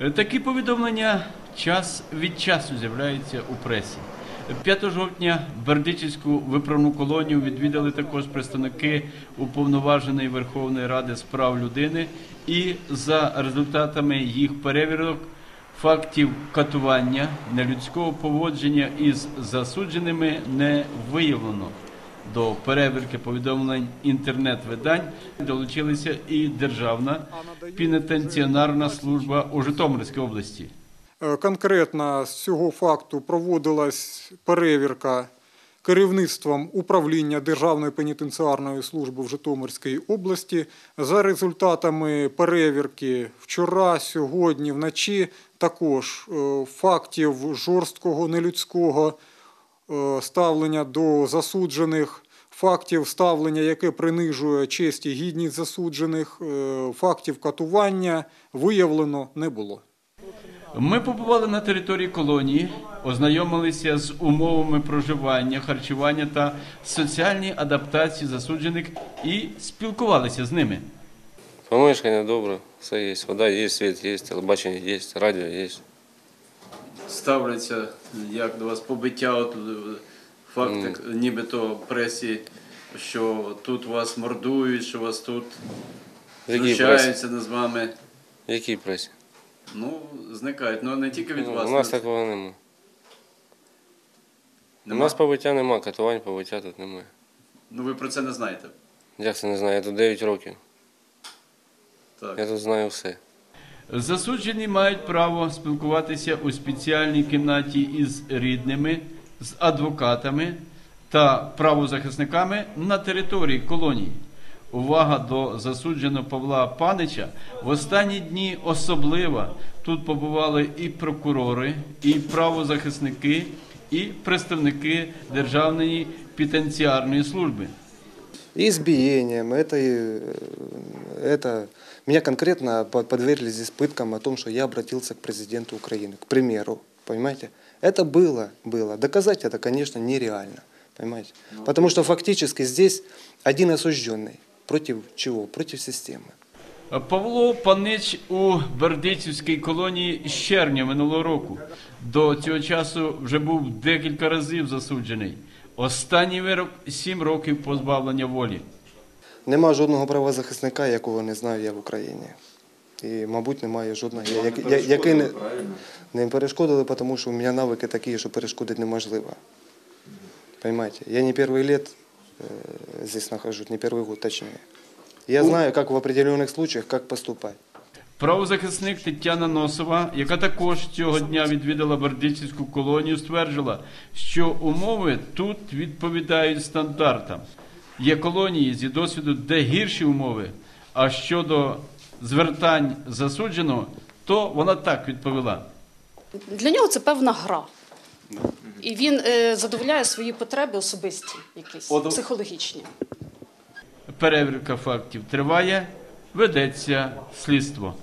Е, Такі повідомлення час від часу з'являються у пресі. 5 жовтня Бердичівську виправну колонію відвідали також представники уповноваженої Верховної Ради з прав людини, і за результатами їх перевірок фактів катування нелюдського поводження із засудженими не виявлено. До перевірки повідомлень інтернет-видань долучилися і Державна пенітенціонарна служба у Житомирській області. Е, Конкретно з цього факту проводилась перевірка керівництвом управління Державної пенітенціарної служби в Житомирській області. За результатами перевірки вчора, сьогодні, вночі також е, фактів жорсткого нелюдського ставлення до засуджених, фактів ставлення, яке принижує честь і гідність засуджених, е, фактів катування виявлено не було. Ми побували на території колонії, ознайомилися з умовами проживання, харчування та соціальної адаптації засуджених і спілкувалися з ними. Помешкання добре, все є. Вода є, світ є, телебачення є, радіо є. Ставляться як до вас побиття, от факт, Ні. нібито в пресі, що тут вас мордують, що вас тут пресі? над вами. Який пресі? Ну, зникають. Ну не тільки від Ну, вас. У нас ну, такого нема. У нас побиття нема, катувань побиття тут немає. Ну ви про це не знаєте. Як це не знаю, я тут 9 років. Так. Я тут знаю все. Засуджені мають право спілкуватися у спеціальній кімнаті із рідними, з адвокатами та правозахисниками на території колонії. Увага до засудженого Павла Панича в останні дні особлива. Тут побували і прокурори, і правозахисники, і представники Державної пенітенціарної служби. Это, и, э, это меня конкретно по- подвергли здесь пыткам о том, что я обратился к президенту Украины, к примеру, понимаете? Это было, было. Доказать это, конечно, нереально, понимаете? Потому что фактически здесь один осужденный. Против чего? Против системы. Павло Панич у Бердичівській колонії з червня минулого року. До цього часу вже був декілька разів засуджений. Останній вирок 7 років позбавлення волі. Нема жодного правозахисника, якого не знаю я в Україні. І, мабуть, немає жодного, я- як- я- який не, не перешкодили, тому що у мене навики такі, що перешкодити неможливо. Понимаете? Я не первый лет э, здесь нахожусь, не первый год точнее. Я знаю, как в определенных случаях, как поступать. Правозахисник Тетяна Носова, яка також цього дня відвідала Бердичівську колонію, стверджила, що умови тут відповідають стандартам. Є колонії зі досвіду, де гірші умови. А щодо звертань засудженого, то вона так відповіла. Для нього це певна гра. І він е, задовольняє свої потреби особисті, якісь психологічні. Перевірка фактів триває, ведеться слідство.